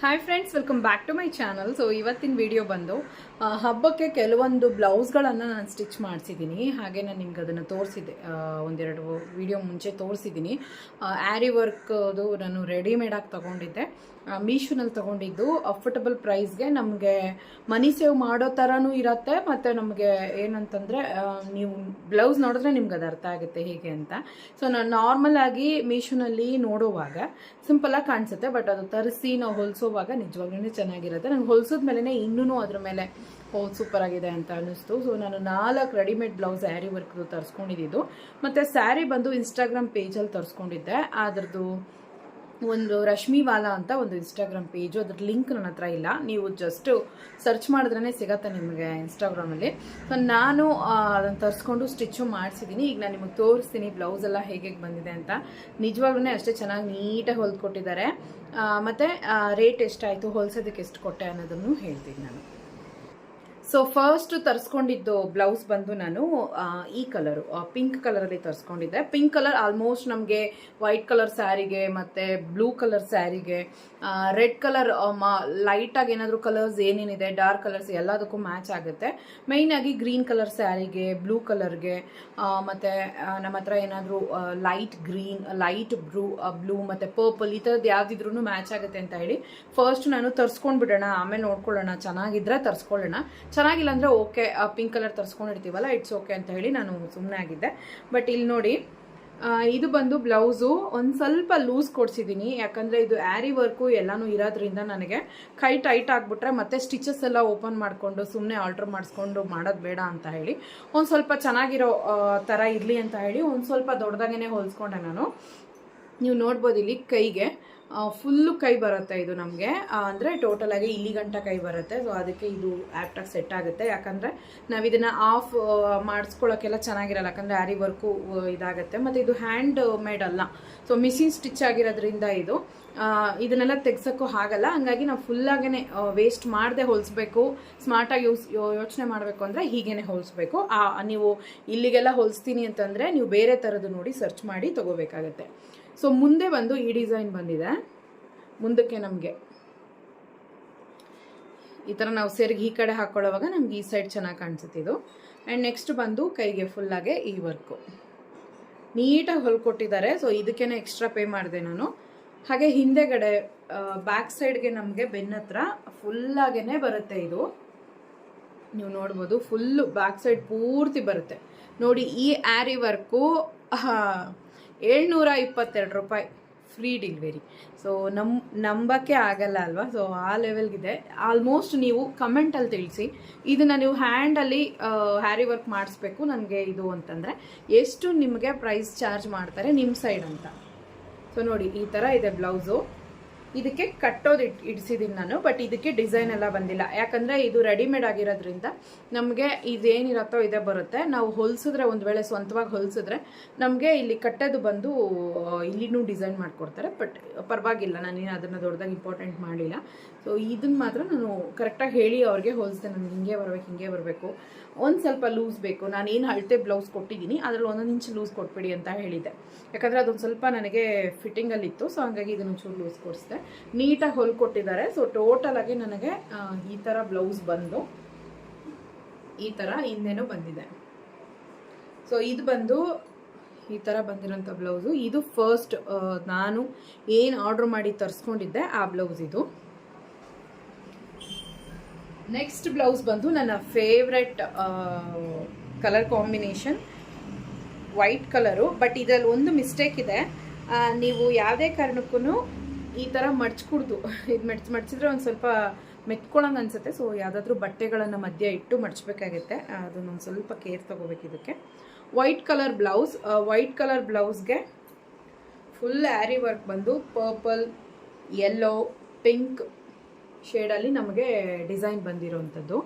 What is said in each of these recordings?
Hi friends welcome back to my channel so ಇವತ್ತಿನ video ಬಂದು ಹಬ್ಬಕ್ಕೆ ಕೆಲವೊಂದು ಬ್ಲೌಸ್ಗಳನ್ನು ನಾನು ಸ್ಟಿಚ್ ಮಾಡಿಸಿದ್ದೀನಿ ಹಾಗೆ ನಾನು ನಿಮ್ಗೆ ಅದನ್ನು ತೋರಿಸಿದ್ದೆ. ಒಂದೆರಡು ವಿಡಿಯೋ ಮುಂಚೆ ತೋರಿಸಿದ್ದೀನಿ ಆ್ಯರಿ ವರ್ಕ್ದು ನಾನು ರೆಡಿಮೇಡಾಗಿ ತೊಗೊಂಡಿದ್ದೆ. ಮೀಶೋನಲ್ಲಿ ತಗೊಂಡಿದ್ದು ಅಫೋರ್ಟಬಲ್ ಪ್ರೈಸ್ಗೆ ನಮಗೆ ಮನಿ ಸೇವ್ ಮಾಡೋ ಥರನೂ ಇರತ್ತೆ, ಮತ್ತು ನಮಗೆ ಏನಂತಂದರೆ ನೀವು ಬ್ಲೌಸ್ ನೋಡಿದ್ರೆ ನಿಮ್ಗೆ ಅದು ಅರ್ಥ ಆಗುತ್ತೆ ಹೇಗೆ ಅಂತ. ಸೊ ನಾನು ನಾರ್ಮಲ್ ಆಗಿ ಮೀಶೋನಲ್ಲಿ ನೋಡುವಾಗ ಸಿಂಪಲಾಗಿ ಕಾಣಿಸುತ್ತೆ ಬಟ್ ಅದು ತರಿಸಿ ನಾವು ಹೊಲಿಸೋವಾಗ ನಿಜವಾಗ್ಲೂ ಚೆನ್ನಾಗಿರುತ್ತೆ. ನಂಗೆ ಹೊಲಿಸಿದ ಮೇಲೇ ಇನ್ನೂ ಅದ್ರ ಮೇಲೆ, ಓ ಸೂಪರ್ ಆಗಿದೆ ಅಂತ ಅನ್ನಿಸ್ತು. ಸೊ ನಾನು ನಾಲ್ಕು ರೆಡಿಮೇಡ್ ಬ್ಲೌಸ್ ಸ್ಯಾರಿ ವರ್ಕ್ದು ತರಿಸ್ಕೊಂಡಿದ್ದು. ಮತ್ತು ಸ್ಯಾರಿ ಬಂದು ಇನ್ಸ್ಟಾಗ್ರಾಮ್ ಪೇಜಲ್ಲಿ ತರಿಸ್ಕೊಂಡಿದ್ದೆ. ಅದ್ರದ್ದು ಒಂದು ರಶ್ಮಿ ವಾಲಾ ಅಂತ ಒಂದು ಇನ್ಸ್ಟಾಗ್ರಾಮ್ ಪೇಜು ಅದ್ರ ಲಿಂಕ್ ನನ್ನ ಹತ್ರ ಇಲ್ಲ. ನೀವು ಜಸ್ಟ್ ಸರ್ಚ್ ಮಾಡಿದ್ರೇ ಸಿಗತ್ತೆ ನಿಮಗೆ ಇನ್ಸ್ಟಾಗ್ರಾಮಲ್ಲಿ ಸೊ ನಾನು ಅದನ್ನು ತರಿಸ್ಕೊಂಡು ಸ್ಟಿಚ್ಚು ಮಾಡಿಸಿದ್ದೀನಿ ಈಗ ನಾನು ನಿಮಗೆ ತೋರಿಸ್ತೀನಿ ಬ್ಲೌಸ್ ಎಲ್ಲ ಹೇಗೆ ಬಂದಿದೆ ಅಂತ. ನಿಜವಾಗ್ಲೂ ಅಷ್ಟೇ ಚೆನ್ನಾಗಿ ನೀಟಾಗಿ ಹೊಲ್ದು ಕೊಟ್ಟಿದ್ದಾರೆ. ಮತ್ತೆ ರೇಟ್ ಎಷ್ಟಾಯಿತು, ಹೊಲ್ಸೋದಕ್ಕೆ ಎಷ್ಟು ಕೊಟ್ಟೆ ಅನ್ನೋದನ್ನು ಹೇಳ್ತೀನಿ ನಾನು. ಸೊ ಫಸ್ಟ್ ತರಿಸ್ಕೊಂಡಿದ್ದು ಬ್ಲೌಸ್ ಬಂದು ನಾನು ಈ ಕಲರು ಪಿಂಕ್ ಕಲರಲ್ಲಿ ತರಿಸ್ಕೊಂಡಿದ್ದೆ. ಪಿಂಕ್ ಕಲರ್ ಆಲ್ಮೋಸ್ಟ್ ನಮಗೆ ವೈಟ್ ಕಲರ್ ಸ್ಯಾರಿಗೆ ಮತ್ತು ಬ್ಲೂ ಕಲರ್ ಸ್ಯಾರಿಗೆ ರೆಡ್ ಕಲರ್ ಲೈಟಾಗಿ ಏನಾದರೂ ಕಲರ್ಸ್ ಏನೇನಿದೆ ಡಾರ್ಕ್ ಕಲರ್ಸ್ ಎಲ್ಲದಕ್ಕೂ ಮ್ಯಾಚ್ ಆಗುತ್ತೆ. ಮೇಯ್ನಾಗಿ ಗ್ರೀನ್ ಕಲರ್ ಸ್ಯಾರಿಗೆ ಬ್ಲೂ ಕಲರ್ಗೆ ಮತ್ತು ನಮ್ಮ ಹತ್ರ ಏನಾದರೂ light green light blue blue ಮತ್ತು ಪರ್ಪಲ್ ಈ ಥರದ್ದು ಯಾವ್ದಿದ್ರೂ ಮ್ಯಾಚ್ ಆಗುತ್ತೆ ಅಂತ ಹೇಳಿ ಫಸ್ಟ್ ನಾನು ತರಿಸ್ಕೊಂಡ್ಬಿಡೋಣ, ಆಮೇಲೆ ನೋಡ್ಕೊಳ್ಳೋಣ, ಚೆನ್ನಾಗಿದ್ರೆ ತರಿಸ್ಕೊಳ್ಳೋಣ. ಚೆನ್ನಾಗಿಲ್ಲ ಅಂದರೆ ಓಕೆ ಪಿಂಕ್ ಕಲರ್ ತರಿಸ್ಕೊಂಡಿರ್ತೀವಲ್ಲ ಇಟ್ಸ್ ಓಕೆ ಅಂತ ಹೇಳಿ ನಾನು ಸುಮ್ಮನೆ ಆಗಿದ್ದೆ. ಬಟ್ ಇಲ್ಲಿ ನೋಡಿ ಇದು ಬಂದು ಬ್ಲೌಸು ಒಂದು ಸ್ವಲ್ಪ ಲೂಸ್ ಕೊಡ್ಸಿದ್ದೀನಿ ಯಾಕಂದರೆ ಇದು ಆ್ಯರಿ ವರ್ಕು ಎಲ್ಲನೂ ಇರೋದ್ರಿಂದ ನನಗೆ ಕೈ ಟೈಟ್ ಆಗಿಬಿಟ್ರೆ ಮತ್ತೆ ಸ್ಟಿಚಸ್ ಎಲ್ಲ ಓಪನ್ ಮಾಡಿಕೊಂಡು ಸುಮ್ಮನೆ ಆಲ್ಟ್ರ್ ಮಾಡಿಸ್ಕೊಂಡು ಮಾಡೋದು ಬೇಡ ಅಂತ ಹೇಳಿ. ಒಂದು ಸ್ವಲ್ಪ ಚೆನ್ನಾಗಿರೋ ಥರ ಇರಲಿ ಅಂತ ಹೇಳಿ ಒಂದು ಸ್ವಲ್ಪ ದೊಡ್ಡದಾಗೇ ಹೋಲಿಸ್ಕೊಂಡೆ ನಾನು. ನೀವು ನೋಡ್ಬೋದು ಇಲ್ಲಿ ಕೈಗೆ. ಫುಲ್ಲು ಕೈ ಬರುತ್ತೆ ಇದು ನಮಗೆ. ಅಂದರೆ ಟೋಟಲ್ ಆಗಿ ಇಲ್ಲಿ ಗಂಟ ಕೈ ಬರುತ್ತೆ. ಸೊ ಅದಕ್ಕೆ ಇದು ಆ್ಯಪ್ಟಾಗಿ ಸೆಟ್ ಆಗುತ್ತೆ. ಯಾಕಂದರೆ ನಾವು ಇದನ್ನು ಆಫ್ ಮಾಡಿಸ್ಕೊಳ್ಳೋಕ್ಕೆಲ್ಲ ಚೆನ್ನಾಗಿರಲ್ಲ. ಯಾಕಂದರೆ ಆರಿ ವರ್ಕು ಇದಾಗುತ್ತೆ. ಮತ್ತು ಇದು ಹ್ಯಾಂಡ್ ಮೇಡ್ ಅಲ್ಲ. ಸೊ ಮಿಷಿನ್ ಸ್ಟಿಚ್ ಆಗಿರೋದ್ರಿಂದ ಇದು. ಇದನ್ನೆಲ್ಲ ತೆಗ್ಸೋಕ್ಕೂ ಆಗಲ್ಲ. ಹಂಗಾಗಿ ನಾವು ಫುಲ್ಲಾಗೇ ವೇಸ್ಟ್ ಮಾಡದೆ ಹೊಲಿಸ್ಬೇಕು. ಸ್ಮಾರ್ಟಾಗಿ ಯೂಸ್ ಯೋಚನೆ ಮಾಡಬೇಕು ಅಂದರೆ ಹೀಗೇ ಹೊಲಿಸ್ಬೇಕು. ನೀವು ಇಲ್ಲಿಗೆಲ್ಲ ಹೊಲಿಸ್ತೀನಿ ಅಂತಂದರೆ ನೀವು ಬೇರೆ ಥರದ್ದು ನೋಡಿ ಸರ್ಚ್ ಮಾಡಿ ತೊಗೋಬೇಕಾಗತ್ತೆ. ಸೊ ಮುಂದೆ ಬಂದು ಈ ಡಿಸೈನ್ ಬಂದಿದೆ. ಮುಂದಕ್ಕೆ ನಮಗೆ ಈ ಥರ ನಾವು ಸೆರ್ಗಿ ಈ ಕಡೆ ಹಾಕ್ಕೊಳ್ಳೋವಾಗ ನಮ್ಗೆ ಈ ಸೈಡ್ ಚೆನ್ನಾಗಿ ಕಾಣಿಸುತ್ತೆ ಇದು. ಆ್ಯಂಡ್ ನೆಕ್ಸ್ಟ್ ಬಂದು ಕೈಗೆ ಫುಲ್ಲಾಗೆ ಈ ವರ್ಕು ನೀಟಾಗಿ ಹೊಲ್ಕೊಟ್ಟಿದ್ದಾರೆ ಸೊ ಇದಕ್ಕೇನೆ ಎಕ್ಸ್ಟ್ರಾ ಪೇ ಮಾಡಿದೆ ನಾನು. ಹಾಗೆ ಹಿಂದೆಗಡೆ ಬ್ಯಾಕ್ ಸೈಡ್ಗೆ ನಮಗೆ ಬೆನ್ನ ಹತ್ರ ಬರುತ್ತೆ ಇದು. ನೀವು ನೋಡ್ಬೋದು ಫುಲ್ಲು ಬ್ಯಾಕ್ ಸೈಡ್ ಪೂರ್ತಿ ಬರುತ್ತೆ. ನೋಡಿ ಈ ಆ್ಯರಿ ವರ್ಕು ಏಳ್ನೂರ ಇಪ್ಪತ್ತೆರಡು ರೂಪಾಯಿ ಫ್ರೀ ಡೆಲಿವರಿ. ಸೊ ನಮ್, ನಂಬಕ್ಕೆ ಆಗಲ್ಲ ಅಲ್ವಾ? ಸೊ ಆ ಲೆವೆಲ್ಗಿದೆ ಆಲ್ಮೋಸ್ಟ್ ನೀವು ಕಮೆಂಟಲ್ಲಿ ತಿಳಿಸಿ. ಇದನ್ನು ನೀವು ಹ್ಯಾಂಡಲ್ಲಿ ಹ್ಯಾರಿ ವರ್ಕ್ ಮಾಡಿಸ್ಬೇಕು ನನಗೆ ಇದು ಅಂತಂದರೆ. ಎಷ್ಟು ನಿಮಗೆ ಪ್ರೈಸ್ ಚಾರ್ಜ್ ಮಾಡ್ತಾರೆ ನಿಮ್ಮ ಸೈಡ್ ಅಂತ. ಸೊ ನೋಡಿ, ಈ ಥರ ಇದೆ ಬ್ಲೌಸು. ಇದಕ್ಕೆ ಕಟ್ಟೋದು ಇಟ್ ಇಡಿಸಿದ್ದೀನಿ ನಾನು ಬಟ್ ಇದಕ್ಕೆ ಡಿಸೈನ್ ಎಲ್ಲ ಬಂದಿಲ್ಲ. ಯಾಕಂದರೆ ಇದು ರೆಡಿಮೇಡ್ ಆಗಿರೋದ್ರಿಂದ ನಮಗೆ ಇದೇನಿರತ್ತೋ ಇದೇ ಬರುತ್ತೆ. ನಾವು ಹೊಲಿಸಿದ್ರೆ ಒಂದು ವೇಳೆ ಸ್ವಂತವಾಗಿ ಹೊಲಿಸಿದ್ರೆ ನಮಗೆ ಇಲ್ಲಿ ಕಟ್ಟೋದು ಬಂದು, ಇಲ್ಲಿನೂ ಡಿಸೈನ್ ಮಾಡಿಕೊಡ್ತಾರೆ ಬಟ್ ಪರವಾಗಿಲ್ಲ, ನಾನೇನು ಅದನ್ನು ದೊಡ್ಡದಾಗಿ ಇಂಪಾರ್ಟೆಂಟ್ ಮಾಡಲಿಲ್ಲ ಸೊ ಇದನ್ನು ಮಾತ್ರ ನಾನು ಕರೆಕ್ಟಾಗಿ ಹೇಳಿ ಅವ್ರಿಗೆ ಹೊಲಿಸ್ದೆ ನನಗೆ ಹಿಂಗೆ ಬರಬೇಕು ಹಿಂಗೆ ಬರಬೇಕು. ಒಂದು ಸ್ವಲ್ಪ ಲೂಸ್ ಬೇಕು. ನಾನು ಏನು ಅಳತೆ ಬ್ಲೌಸ್ ಕೊಟ್ಟಿದ್ದೀನಿ, ಅದರಲ್ಲಿ ಒಂದೊಂದು ಇಂಚು ಲೂಸ್ ಕೊಟ್ಬಿಡಿ ಅಂತ ಹೇಳಿದ್ದೆ. ಯಾಕಂದರೆ ಅದೊಂದು ಸ್ವಲ್ಪ ನನಗೆ ಫಿಟ್ಟಿಂಗಲ್ಲಿತ್ತು ಸೊ ಹಂಗಾಗಿ ಇದನ್ನು ಚೂರು ಲೂಸ್ ಕೊಡಿಸಿದೆ. ನೀಟಾಗಿ ಹೊಲ್ಕೊಟ್ಟಿದ್ದಾರೆ ಸೊ ಟೋಟಲಾಗಿ ನನಗೆ ಈ ಥರ ಬ್ಲೌಸ್ ಬಂದು, ಈ ಥರ ಹಿಂದೆನೂ ಬಂದಿದೆ. ಸೊ ಇದು ಬಂದು, ಈ ಥರ ಬಂದಿರೋಂಥ ಬ್ಲೌಸು ಇದು ಫಸ್ಟ್ ನಾನು ಏನು ಆರ್ಡ್ರ್ ಮಾಡಿ ತರಿಸ್ಕೊಂಡಿದ್ದೆ, ಆ ಬ್ಲೌಸ್ ಇದು. ನೆಕ್ಸ್ಟ್ ಬ್ಲೌಸ್ ಬಂದು ನನ್ನ favourite colour combination white colour but ಇದರಲ್ಲಿ ಒಂದು ಮಿಸ್ಟೇಕ್ ಇದೆ. ನೀವು ಯಾವುದೇ ಕಾರಣಕ್ಕೂ ಈ ಥರ ಮಡ್ಚ್ಕೊಡ್ದು. ಇದು ಮಡ್ಚ್, ಮಡ್ಚಿದ್ರೆ ಒಂದು ಸ್ವಲ್ಪ ಮೆತ್ಕೊಳ್ಳೋಂಗೆ ಅನಿಸುತ್ತೆ. ಸೊ ಯಾವುದಾದ್ರೂ ಬಟ್ಟೆಗಳನ್ನು ಮಧ್ಯೆ ಇಟ್ಟು ಮಡ್ಚಬೇಕಾಗುತ್ತೆ. ಅದನ್ನೊಂದು ಸ್ವಲ್ಪ ಕೇರ್ ತೊಗೋಬೇಕು white colour blouse white colour ಬ್ಲೌಸ್ಗೆ full aari work ಬಂದು ಪರ್ಪಲ್ ಯೆಲ್ಲೋ ಪಿಂಕ್ ಶೇಡಲ್ಲಿ ನಮಗೆ ಡಿಸೈನ್ ಬಂದಿರೋವಂಥದ್ದು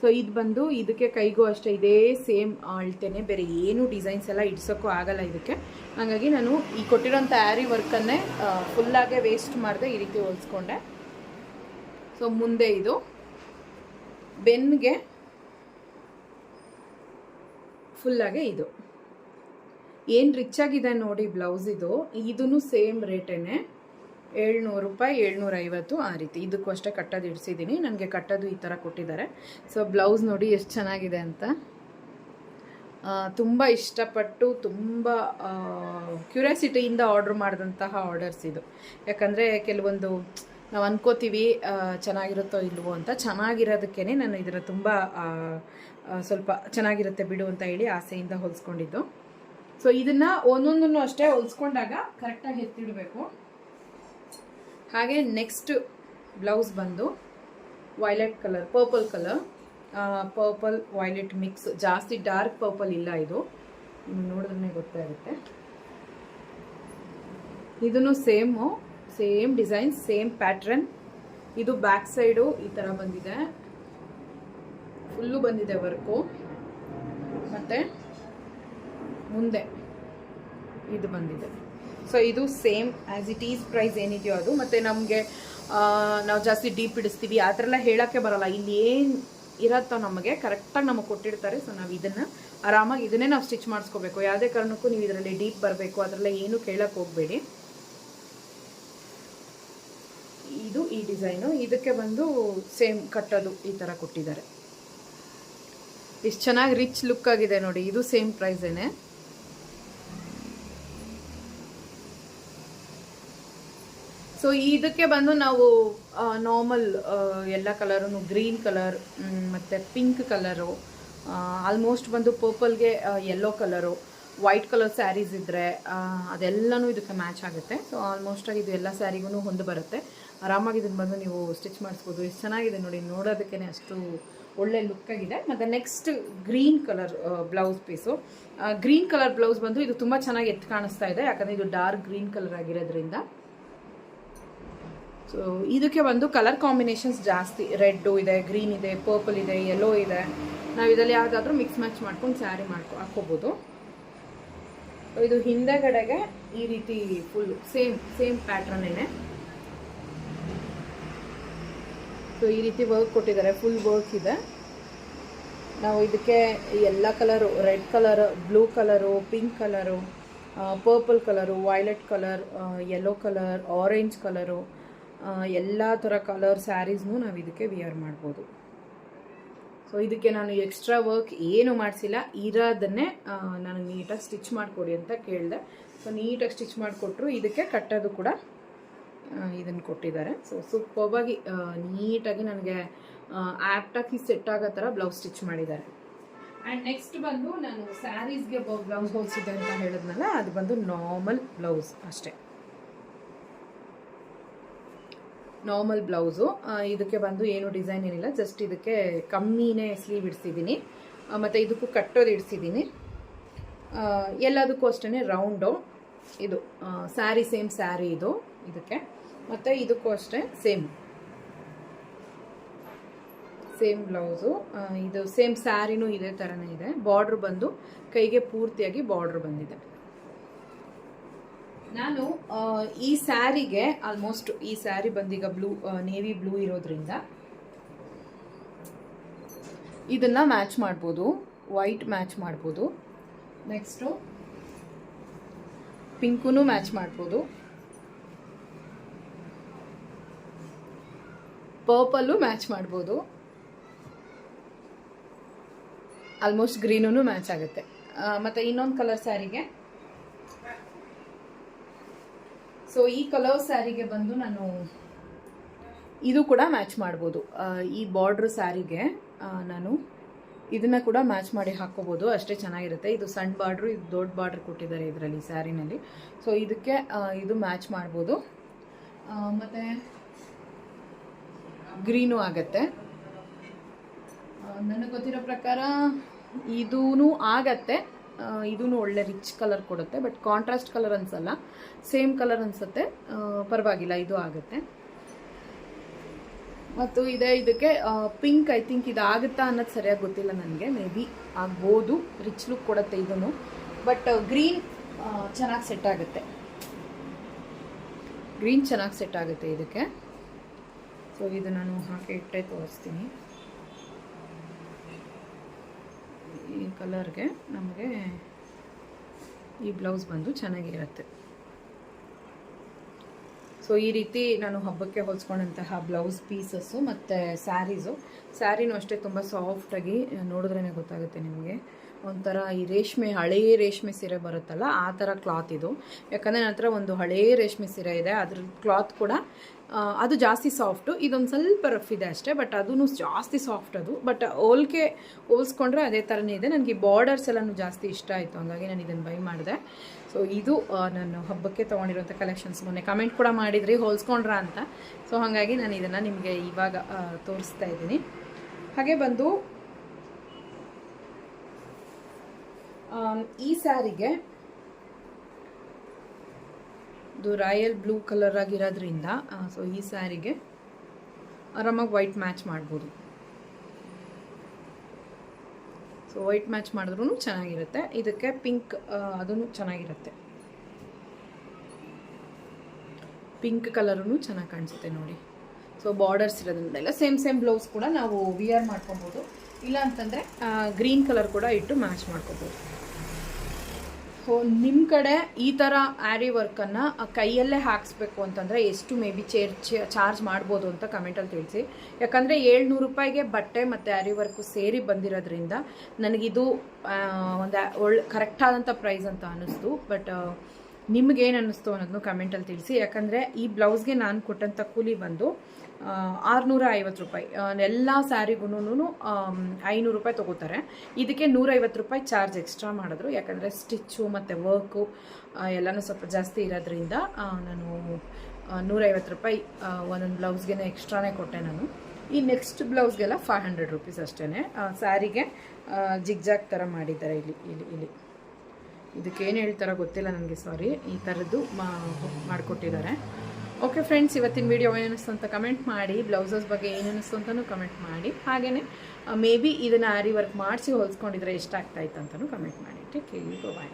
ಸೊ ಇದು ಬಂದು ಇದಕ್ಕೆ ಕೈಗೂ ಅಷ್ಟೇ ಇದೇ ಸೇಮ್ ಅಳ್ತೇನೆ, ಬೇರೆ ಏನು ಡಿಸೈನ್ಸ್ ಎಲ್ಲ ಇಡ್ಸೋಕ್ಕೂ ಆಗಲ್ಲ ಇದಕ್ಕೆ. ಹಾಗಾಗಿ ನಾನು ಈ ಕೊಟ್ಟಿರೋಂಥ ಆ್ಯರಿ ವರ್ಕನ್ನೇ ಫುಲ್ಲಾಗೆ ವೇಸ್ಟ್ ಮಾಡಿದೆ ಈ ರೀತಿ ಹೋಲಿಸ್ಕೊಂಡೆ. ಸೊ ಮುಂದೆ ಇದು. ಬೆನ್ಗೆ ಫುಲ್ಲಾಗೆ ಇದು. ಏನು ರಿಚ್ ಆಗಿದೆ ನೋಡಿ ಬ್ಲೌಸ್ ಇದು. ಇದೂ ಸೇಮ್ ರೇಟೇನೆ ಏಳ್ನೂರು ರೂಪಾಯಿ ಏಳ್ನೂರ ಐವತ್ತು ಆ ರೀತಿ. ಇದಕ್ಕೂ ಅಷ್ಟೇ ಕಟ್ಟೋದು ಇಡ್ಸಿದ್ದೀನಿ ನನಗೆ ಕಟ್ಟೋದು ಈ ಥರ ಕೊಟ್ಟಿದ್ದಾರೆ. ಸೊ ಬ್ಲೌಸ್ ನೋಡಿ ಎಷ್ಟು ಚೆನ್ನಾಗಿದೆ ಅಂತ. ತುಂಬ ಇಷ್ಟಪಟ್ಟು, ತುಂಬ ಕ್ಯೂರಿಯಾಸಿಟಿಯಿಂದ ಆರ್ಡ್ರ್ ಮಾಡಿದಂತಹ ಆರ್ಡರ್ಸ್ ಇದು. ಯಾಕಂದರೆ ಕೆಲವೊಂದು ನಾವು ಅನ್ಕೋತೀವಿ ಚೆನ್ನಾಗಿರುತ್ತೋ ಇಲ್ವೋ ಅಂತ. ಚೆನ್ನಾಗಿರೋದಕ್ಕೇ ನಾನು ಇದರ ತುಂಬ ಸ್ವಲ್ಪ ಚೆನ್ನಾಗಿರುತ್ತೆ ಬಿಡು ಅಂತ ಹೇಳಿ ಆಸೆಯಿಂದ ಹೊಲಿಸ್ಕೊಂಡಿದ್ದು. ಸೊ ಇದನ್ನು ಒಂದೊಂದನ್ನು ಅಷ್ಟೇ ಹೊಲಿಸ್ಕೊಂಡಾಗ ಕರೆಕ್ಟಾಗಿ ಎತ್ತಿಡಬೇಕು. ಹಾಗೆ ನೆಕ್ಸ್ಟ್ ಬ್ಲೌಸ್ ಬಂದು violet colour purple colour purple violet mix ಜಾಸ್ತಿ ಡಾರ್ಕ್ ಪರ್ಪಲ್ ಇಲ್ಲ ಇದು. ನೋಡಿದ್ರೆ ಗೊತ್ತಾಗುತ್ತೆ. ಇದನ್ನು same same design same pattern ಇದು ಬ್ಯಾಕ್ ಸೈಡು ಈ ಥರ ಬಂದಿದೆ. ಫುಲ್ಲು ಬಂದಿದೆ ವರ್ಕು ಮತ್ತು ಮುಂದೆ ಇದು ಬಂದಿದೆ. ಸೊ ಇದು same as it is price ಏನಿದೆಯೋ ಅದು. ಮತ್ತು ನಮಗೆ ನಾವು ಜಾಸ್ತಿ ಡೀಪ್ ಇಡಿಸ್ತೀವಿ. ಆ ಥರ ಎಲ್ಲ ಹೇಳೋಕ್ಕೆ ಬರಲ್ಲ. ಇಲ್ಲಿ ಏನು ಇರತ್ತೋ ನಮಗೆ ಕರೆಕ್ಟಾಗಿ ನಮಗೆ ಕೊಟ್ಟಿರ್ತಾರೆ. ಸೊ ನಾವು ಇದನ್ನು ಆರಾಮಾಗಿ ಇದನ್ನೇ ನಾವು ಸ್ಟಿಚ್ ಮಾಡಿಸ್ಕೋಬೇಕು. ಯಾವುದೇ ಕಾರಣಕ್ಕೂ ನೀವು ಇದರಲ್ಲಿ ಡೀಪ್ ಬರಬೇಕು. ಅದರಲ್ಲ ಏನು ಕೇಳಕ್ಕೆ ಹೋಗಬೇಡಿ. ಇದು ಈ ಡಿಸೈನು. ಇದಕ್ಕೆ ಬಂದು ಸೇಮ್ ಕಟ್ಟೋದು ಈ ಥರ ಕೊಟ್ಟಿದ್ದಾರೆ. ಇಷ್ಟು ಚೆನ್ನಾಗಿ ರಿಚ್ ಲುಕ್ ಆಗಿದೆ ನೋಡಿ. ಇದು ಸೇಮ್ ಪ್ರೈಸೇನೆ ಸೊ ಇದಕ್ಕೆ ಬಂದು ನಾವು ನಾರ್ಮಲ್ ಎಲ್ಲ ಕಲರು ಗ್ರೀನ್ ಕಲರ್ ಮತ್ತು ಪಿಂಕ್ ಕಲರು ಆಲ್ಮೋಸ್ಟ್ ಬಂದು ಪರ್ಪಲ್ಗೆ yellow colour white colour saris ಇದ್ದರೆ ಅದೆಲ್ಲನೂ ಇದಕ್ಕೆ ಮ್ಯಾಚ್ ಆಗುತ್ತೆ. ಸೊ ಆಲ್ಮೋಸ್ಟಾಗಿ ಇದು ಎಲ್ಲ ಸ್ಯಾರಿಗೂ ಹೊಂದು ಬರುತ್ತೆ. ಆರಾಮಾಗಿ ಇದನ್ನು ಬಂದು ನೀವು ಸ್ಟಿಚ್ ಮಾಡಿಸ್ಬೋದು. ಎಷ್ಟು ಚೆನ್ನಾಗಿದೆ ನೋಡಿ ನೋಡೋದಕ್ಕೇ ಅಷ್ಟು ಒಳ್ಳೆ ಲುಕ್ ಆಗಿದೆ. ಮತ್ತು next green colour blouse piece green colour blouse ಬಂದು ಇದು ತುಂಬ ಚೆನ್ನಾಗಿ ಎತ್ತು ಕಾಣಿಸ್ತಾ ಇದೆ. ಯಾಕಂದರೆ ಇದು ಡಾರ್ಕ್ ಗ್ರೀನ್ ಕಲರ್ ಆಗಿರೋದ್ರಿಂದ. ಸೊ ಇದಕ್ಕೆ ಒಂದು ಕಲರ್ ಕಾಂಬಿನೇಷನ್ಸ್ ಜಾಸ್ತಿ. ರೆಡ್ಡು ಇದೆ ಗ್ರೀನ್ ಇದೆ ಪರ್ಪಲ್ ಇದೆ ಯೆಲ್ಲೋ ಇದೆ. ನಾವು ಇದರಲ್ಲಿ ಯಾವುದಾದ್ರೂ ಮಿಕ್ಸ್ ಮ್ಯಾಚ್ ಮಾಡ್ಕೊಂಡು ಸ್ಯಾರಿ ಮಾಡ್ಕೊ ಹಾಕ್ಕೋಬೋದು. ಇದು ಹಿಂದೆಗಡೆಗೆ ಈ ರೀತಿ ಫುಲ್ ಸೇಮ್ ಸೇಮ್ ಪ್ಯಾಟ್ರನ್ನೇ ಸೊ ಈ ರೀತಿ ವರ್ಕ್ ಕೊಟ್ಟಿದ್ದಾರೆ ಫುಲ್ ವರ್ಕ್ ಇದೆ. ನಾವು ಇದಕ್ಕೆ ಎಲ್ಲ colour red colour blue colour pink colour purple colour violet colour yellow colour orange colour ಎಲ್ಲ ಥರ ಕಲರ್ ಸ್ಯಾರೀಸ್ನೂ ನಾವು ಇದಕ್ಕೆ ವಿಯರ್ ಮಾಡ್ಬೋದು. ಸೊ ಇದಕ್ಕೆ ನಾನು ಎಕ್ಸ್ಟ್ರಾ ವರ್ಕ್ ಏನು ಮಾಡಿಸಿಲ್ಲ, ಇರೋದನ್ನೇ ನಾನು ನೀಟಾಗಿ ಸ್ಟಿಚ್ ಮಾಡಿಕೊಡಿ ಅಂತ ಕೇಳಿದೆ. ಸೊ ನೀಟಾಗಿ ಸ್ಟಿಚ್ ಮಾಡಿಕೊಟ್ರು ಇದಕ್ಕೆ ಕಟ್ಟೋದು ಕೂಡ ಇದನ್ನು ಕೊಟ್ಟಿದ್ದಾರೆ. ಸೊ ಸೂಪರ್ವಾಗಿ ನೀಟಾಗಿ ನನಗೆ ಆ್ಯಪ್ಟಾಗಿ ಸೆಟ್ ಆಗೋ ಥರ ಬ್ಲೌಸ್ ಸ್ಟಿಚ್ ಮಾಡಿದ್ದಾರೆ. ಆ್ಯಂಡ್ ನೆಕ್ಸ್ಟ್ ಬಂದು ನಾನು ಸ್ಯಾರೀಸ್ಗೆ ಬ್ಲೌಸ್ ಹೋಲಿಸಿದ್ದೆ ಅಂತ ಹೇಳಿದ್ನಲ್ಲ, ಅದು ಬಂದು ನಾರ್ಮಲ್ ಬ್ಲೌಸ್ ಅಷ್ಟೇ. ನಾರ್ಮಲ್ ಬ್ಲೌಸು ಇದಕ್ಕೆ ಬಂದು ಏನು ಡಿಸೈನ್ ಏನಿಲ್ಲ ಜಸ್ಟ್ ಇದಕ್ಕೆ ಕಮ್ಮಿನೇ ಸ್ಲೀವ್ ಇಡಿಸಿದ್ದೀನಿ. ಮತ್ತು ಇದಕ್ಕೂ ಕಟ್ಟೋದು ಇಡಿಸಿದ್ದೀನಿ. ಎಲ್ಲದಕ್ಕೂ ಅಷ್ಟೇ ರೌಂಡು ಇದು. ಸ್ಯಾರಿ ಸೇಮ್ ಸ್ಯಾರಿ ಇದು ಇದಕ್ಕೆ. ಮತ್ತು ಇದಕ್ಕೂ ಅಷ್ಟೇ ಸೇಮ್ ಸೇಮ್ ಬ್ಲೌಸು ಇದು ಸೇಮ್ ಸ್ಯಾರಿನೂ ಇದೇ ಥರನೇ ಇದೆ. ಬಾರ್ಡ್ರ್ ಬಂದು ಕೈಗೆ ಪೂರ್ತಿಯಾಗಿ ಬಾರ್ಡ್ರ್ ಬಂದಿದೆ. ನಾನು ಈ ಸ್ಯಾರಿಗೆ ಆಲ್ಮೋಸ್ಟ್ ಈ ಸ್ಯಾರಿ ಬಂದೀಗ ಬ್ಲೂ ನೇವಿ ಬ್ಲೂ ಇರೋದ್ರಿಂದ ಇದನ್ನು ಮ್ಯಾಚ್ ಮಾಡ್ಬೋದು ವೈಟ್ ಮ್ಯಾಚ್ ಮಾಡ್ಬೋದು. ನೆಕ್ಸ್ಟು ಪಿಂಕೂ ಮ್ಯಾಚ್ ಮಾಡ್ಬೋದು. ಪರ್ಪಲ್ಲು ಮ್ಯಾಚ್ ಮಾಡ್ಬೋದು. ಆಲ್ಮೋಸ್ಟ್ ಗ್ರೀನೂ ಮ್ಯಾಚ್ ಆಗುತ್ತೆ. ಮತ್ತು ಇನ್ನೊಂದು ಕಲರ್ ಸ್ಯಾರಿಗೆ ಸೊ ಈ ಕಲರ್ ಸ್ಯಾರಿಗೆ ಬಂದು ನಾನು ಇದು ಕೂಡ ಮ್ಯಾಚ್ ಮಾಡ್ಬೋದು. ಈ ಬಾರ್ಡ್ರ್ ಸ್ಯಾರಿಗೆ ನಾನು ಇದನ್ನ ಕೂಡ ಮ್ಯಾಚ್ ಮಾಡಿ ಹಾಕೋಬಹುದು ಅಷ್ಟೇ ಚೆನ್ನಾಗಿರುತ್ತೆ. ಇದು ಸಣ್ಣ ಬಾರ್ಡ್ರು, ಇದು ದೊಡ್ಡ ಬಾರ್ಡ್ರ್ ಕೊಟ್ಟಿದ್ದಾರೆ ಇದರಲ್ಲಿ ಸ್ಯಾರಿನಲ್ಲಿ. ಸೊ ಇದಕ್ಕೆ ಇದು ಮ್ಯಾಚ್ ಮಾಡ್ಬೋದು. ಮತ್ತೆ ಗ್ರೀನು ಆಗತ್ತೆ. ನನಗೆ ಗೊತ್ತಿರೋ ಪ್ರಕಾರ ಇದೂ ಆಗತ್ತೆ. ಇದೂ ಒಳ್ಳೆ ರಿಚ್ ಕಲರ್ ಕೊಡುತ್ತೆ ಬಟ್ ಕಾಂಟ್ರಾಸ್ಟ್ ಕಲರ್ ಅನ್ಸಲ್ಲ. ಸೇಮ್ ಕಲರ್ ಅನ್ಸುತ್ತೆ. ಪರವಾಗಿಲ್ಲ, ಇದು ಆಗುತ್ತೆ. ಮತ್ತು ಇದೇ ಇದಕ್ಕೆ ಪಿಂಕ್ ಐ ಥಿಂಕ್ ಇದು ಆಗುತ್ತಾ ಅನ್ನೋದು ಸರಿಯಾಗಿ ಗೊತ್ತಿಲ್ಲ ನನಗೆ. ಮೇ ಬಿ ಆಗ್ಬೋದು ರಿಚ್ ಲುಕ್ ಕೊಡುತ್ತೆ ಇದನ್ನು. ಬಟ್ ಗ್ರೀನ್ ಚೆನ್ನಾಗಿ ಸೆಟ್ ಆಗುತ್ತೆ. ಗ್ರೀನ್ ಚೆನ್ನಾಗಿ ಸೆಟ್ ಆಗುತ್ತೆ ಇದಕ್ಕೆ. ಸೊ ಇದು ನಾನು ಹಾಕಿ ಇಟ್ಟೆ ತೋರಿಸ್ತೀನಿ. ಈ ಕಲರ್ಗೆ ನಮಗೆ ಈ ಬ್ಲೌಸ್ ಬಂದು ಚೆನ್ನಾಗಿರುತ್ತೆ. ಸೊ ಈ ರೀತಿ ನಾನು ಹಬ್ಬಕ್ಕೆ ಹೊಲಿಸ್ಕೊಂಡಂತಹ ಬ್ಲೌಸ್ ಪೀಸಸ್ಸು ಮತ್ತು ಸ್ಯಾರೀಸು. ಸ್ಯಾರಿನೂ ಅಷ್ಟೇ ತುಂಬ ಸಾಫ್ಟಾಗಿ ನೋಡಿದ್ರೇ ಗೊತ್ತಾಗುತ್ತೆ ನಿಮಗೆ. ಒಂಥರ ಈ ರೇಷ್ಮೆ, ಹಳೇ ರೇಷ್ಮೆ ಸೀರೆ ಬರುತ್ತಲ್ಲ, ಆ ಥರ ಕ್ಲಾತ್ ಇದು. ಯಾಕಂದರೆ ನನ್ನ ಹತ್ರ ಒಂದು ಹಳೇ ರೇಷ್ಮೆ ಸೀರೆ ಇದೆ, ಅದ್ರ ಕ್ಲಾತ್ ಕೂಡ ಅದು ಜಾಸ್ತಿ ಸಾಫ್ಟು ಇದೊಂದು ಸ್ವಲ್ಪ ರಫ್ ಇದೆ ಅಷ್ಟೇ ಬಟ್ ಅದೂ ಜಾಸ್ತಿ ಸಾಫ್ಟ್ ಅದು. ಬಟ್ ಹೋಲ್ಕೆ ಹೋಲಿಸ್ಕೊಂಡ್ರೆ ಅದೇ ಥರನೇ ಇದೆ. ನನಗೆ ಬಾರ್ಡರ್ಸ್ ಎಲ್ಲನೂ ಜಾಸ್ತಿ ಇಷ್ಟ ಆಯಿತು, ಹಂಗಾಗಿ ನಾನು ಇದನ್ನು ಬೈ ಮಾಡಿದೆ. ಸೊ ಇದು ನಾನು ಹಬ್ಬಕ್ಕೆ ತೊಗೊಂಡಿರೋಂಥ ಕಲೆಕ್ಷನ್ಸ್ ಮೊನ್ನೆ ಕಮೆಂಟ್ ಕೂಡ ಮಾಡಿದ್ರಿ, ಹೋಲಿಸ್ಕೊಂಡ್ರಾ ಅಂತ. ಸೊ ಹಾಗಾಗಿ ನಾನು ಇದನ್ನು ನಿಮಗೆ ಇವಾಗ ತೋರಿಸ್ತಾ ಇದ್ದೀನಿ. ಹಾಗೆ ಬಂದು ಈ ಸ್ಯಾರಿಗೆ ಇದು ರಾಯಲ್ ಬ್ಲೂ ಕಲರ್ ಆಗಿರೋದ್ರಿಂದ ಸೊ ಈ ಸ್ಯಾರಿಗೆ ಆರಾಮಾಗಿ ವೈಟ್ ಮ್ಯಾಚ್ ಮಾಡ್ಬೋದು. ಸೊ ವೈಟ್ ಮ್ಯಾಚ್ ಮಾಡಿದ್ರೂ ಚೆನ್ನಾಗಿರುತ್ತೆ. ಇದಕ್ಕೆ ಪಿಂಕ್ ಅದೂ ಚೆನ್ನಾಗಿರುತ್ತೆ. ಪಿಂಕ್ ಕಲರೂ ಚೆನ್ನಾಗಿ ಕಾಣಿಸುತ್ತೆ ನೋಡಿ. ಸೊ ಬಾರ್ಡರ್ಸ್ ಇರೋದ್ರಿಂದ ಎಲ್ಲ ಸೇಮ್ ಸೇಮ್ ಬ್ಲೌಸ್ ಕೂಡ ನಾವು ವಿಯರ್ ಮಾಡ್ಕೊಬೋದು. ಇಲ್ಲ ಅಂತಂದರೆ ಗ್ರೀನ್ ಕಲರ್ ಕೂಡ ಇಟ್ಟು ಮ್ಯಾಚ್ ಮಾಡ್ಕೋಬೋದು. ನಿಮ್ಮ ಕಡೆ ಈ ಥರ ಆ್ಯರಿ ವರ್ಕನ್ನು ಕೈಯಲ್ಲೇ ಹಾಕಿಸ್ಬೇಕು ಅಂತಂದರೆ ಎಷ್ಟು ಮೇ ಬಿ ಚೇರ್ ಚಾರ್ಜ್ ಮಾಡ್ಬೋದು ಅಂತ ಕಮೆಂಟಲ್ಲಿ ತಿಳಿಸಿ. ಯಾಕಂದರೆ ಏಳ್ನೂರು ರೂಪಾಯಿಗೆ ಬಟ್ಟೆ ಮತ್ತು ಆ್ಯರಿ ವರ್ಕು ಸೇರಿ ಬಂದಿರೋದ್ರಿಂದ ನನಗಿದು ಒಂದು ಒಳ್ಳೆ ಕರೆಕ್ಟಾದಂಥ ಪ್ರೈಸ್ ಅಂತ ಅನ್ನಿಸ್ತು. ಬಟ್ ನಿಮಗೇನು ಅನ್ನಿಸ್ತು ಅನ್ನೋದನ್ನು ಕಮೆಂಟಲ್ಲಿ ತಿಳಿಸಿ. ಯಾಕಂದರೆ ಈ ಬ್ಲೌಸ್ಗೆ ನಾನು ಕೊಟ್ಟಂಥ ಕೂಲಿ ಬಂದು ಆರುನೂರ ಐವತ್ತು ರೂಪಾಯಿ ಎಲ್ಲ ಸ್ಯಾರಿಗೂನು ಐನೂರು ರೂಪಾಯಿ ತೊಗೋತಾರೆ. ಇದಕ್ಕೆ ನೂರೈವತ್ತು ರೂಪಾಯಿ ಚಾರ್ಜ್ ಎಕ್ಸ್ಟ್ರಾ ಮಾಡಿದ್ರು. ಯಾಕಂದರೆ ಸ್ಟಿಚ್ಚು ಮತ್ತು ವರ್ಕು ಎಲ್ಲನೂ ಸ್ವಲ್ಪ ಜಾಸ್ತಿ ಇರೋದ್ರಿಂದ ನಾನು ನೂರೈವತ್ತು ರೂಪಾಯಿ ಒಂದೊಂದು ಬ್ಲೌಸ್ಗೆ ಎಕ್ಸ್ಟ್ರಾನೇ ಕೊಟ್ಟೆ ನಾನು. ಈ ನೆಕ್ಸ್ಟ್ ಬ್ಲೌಸ್ಗೆಲ್ಲ ಫೈವ್ ಹಂಡ್ರೆಡ್ ರುಪೀಸ್ ಅಷ್ಟೇ ಸ್ಯಾರಿಗೆ ಜಿಗ್ಜಾಗ್ ಥರ ಮಾಡಿದ್ದಾರೆ ಇಲ್ಲಿ ಇಲ್ಲಿ ಇಲ್ಲಿ. ಇದಕ್ಕೇನು ಹೇಳ್ತಾರೋ ಗೊತ್ತಿಲ್ಲ ನನಗೆ ಸಾರಿ. ಈ ಥರದ್ದು ಮಾಡಿಕೊಟ್ಟಿದ್ದಾರೆ. ಓಕೆ ಫ್ರೆಂಡ್ಸ್ ಇವತ್ತಿನ ವಿಡಿಯೋ ಏನಿಸ್ತು ಅಂತ ಕಮೆಂಟ್ ಮಾಡಿ, ಬ್ಲೌಸಸ್ ಬಗ್ಗೆ ಏನಿಸ್ತು ಅಂತಲೂ ಕಮೆಂಟ್ ಮಾಡಿ. ಹಾಗೆಯೇ ಮೇ ಬಿ ಇದನ್ನು ಆರಿ ವರ್ಕ್ ಮಾಡಿಸಿ ಹೊಲ್ಸ್ಕೊಂಡಿದ್ರೆ ಎಷ್ಟಾಗ್ತಾಯಿತ್ತು ಅಂತಲೂ ಕಮೆಂಟ್ ಮಾಡಿ ಟೇಕ್ ಕೇರ್ ಬಾಯ್